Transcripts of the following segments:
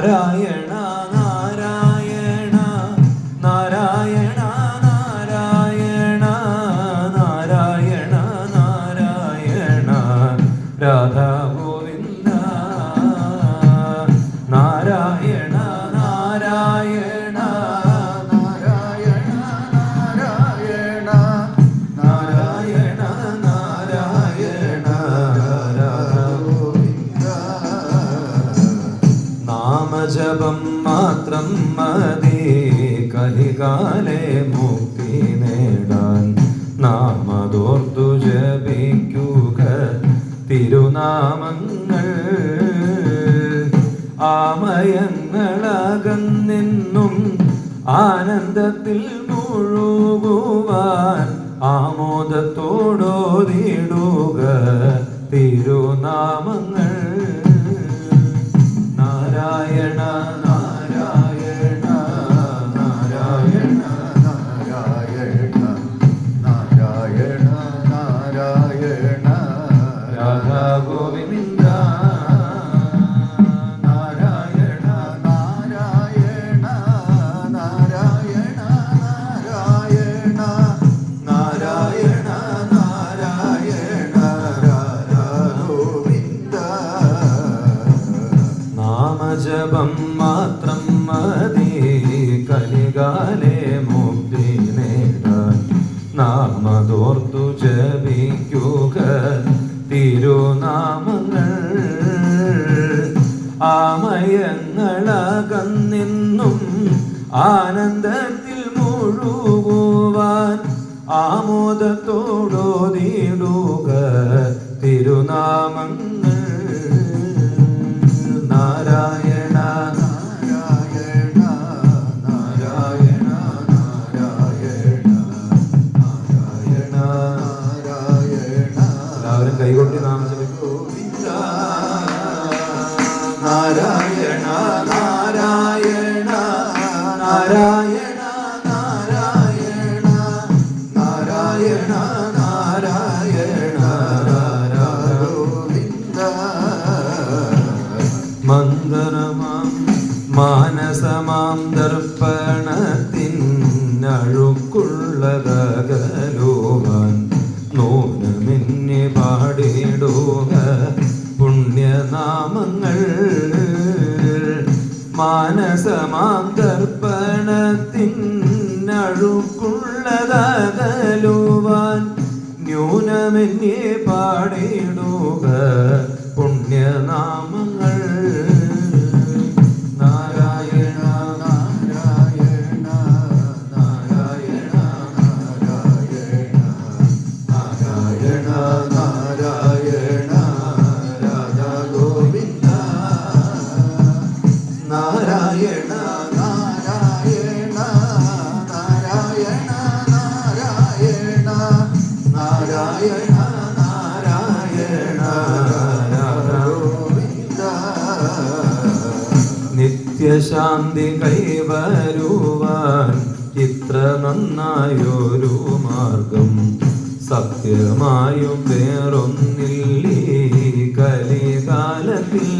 നാരായണ മാത്രം മതി കലികാലെ മുക്തി നേടാൻ നാമതോർത്തു ജപിക്കുക. തിരുനാമങ്ങൾ ആമയങ്ങളകന്നിന്നും ആനന്ദത്തിൽ മുഴുകുവാൻ ആമോദത്തോടോതിടുക. തിരുനാമങ്ങൾ നാരായണ നാമതോർത്തു ജപിക്കുക തിരുനാമങ്ങൾ. ആമയങ്ങളകന്നിന്നും ആനന്ദത്തിൽ മുഴുകുവാൻ ആമോദത്തോടോതിടുക തിരുനാമങ്ങൾ. 이겁니다. നൂനമിന്നി പാടിടുക പുണ്യനാമങ്ങൾ. മാനസമാം ന്യൂനമെന്നെ പാടിയിടും നിത്യശാന്തി കൈവരുവാൻ ഇത്ര നന്നായൊരു മാർഗം സത്യമായും വേറൊന്നില്ലേ കലികാലത്തിൽ.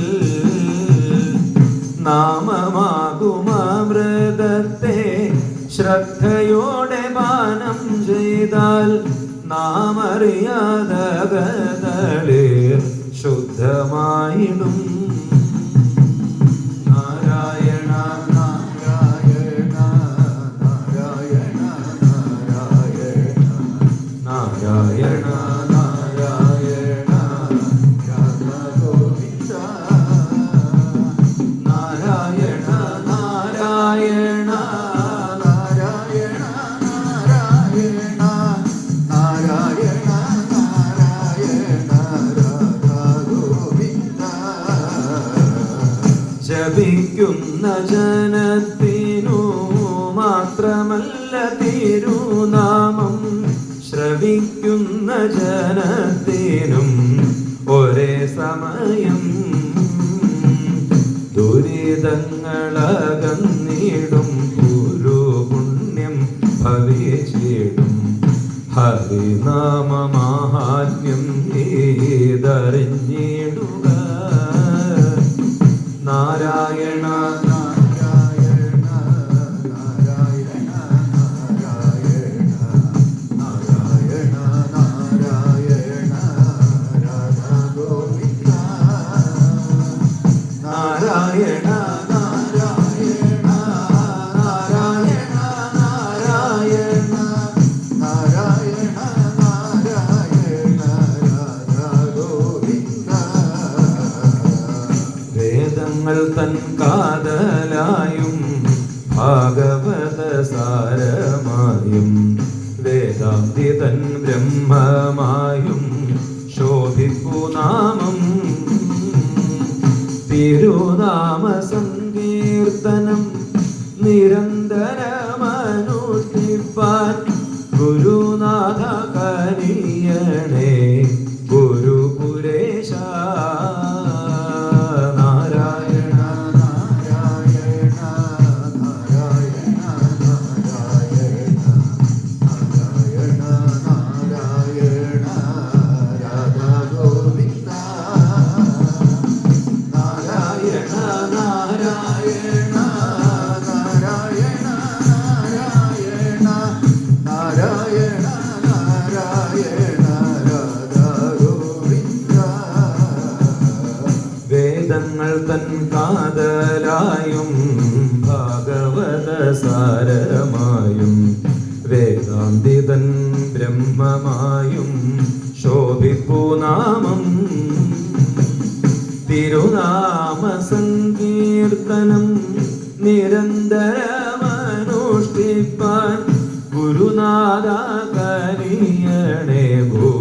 നാമമാകുമൃതത്തെ ശ്രദ്ധയോടെ പാനം ചെയ്താൽ നാമറിയാതകതളിർ ശുദ്ധമായിടും ജപിക്കുന്ന ജനത്തിനു മാത്രമല്ല തിരുനാമം ശ്രവിക്കുന്ന ജനത്തിനും ഒരേ സമയം ദുരിതങ്ങളകന്നിടും ഗുരു പുണ്യം ഭവിച്ചിടും ഹരിനാമ മാഹാത്മ്യം നാരായണ സാരമായും വേദാന്തിതൻ ബ്രഹ്മമായും ശോഭിപ്പു നാമം. തിരുനാമ സങ്കീർത്തനം നിരന്തരമനുഷ്ഠിപ്പാൻ ഗുരുനാഥ ഹിമമായും ശോഭിപ്പൂ നാമം. തിരുനാമ സങ്കീർത്തനം നിരന്തരമനുഷ്ഠിപ്പാൻ ഗുരുനാഥ കരിയണേ ഭൂ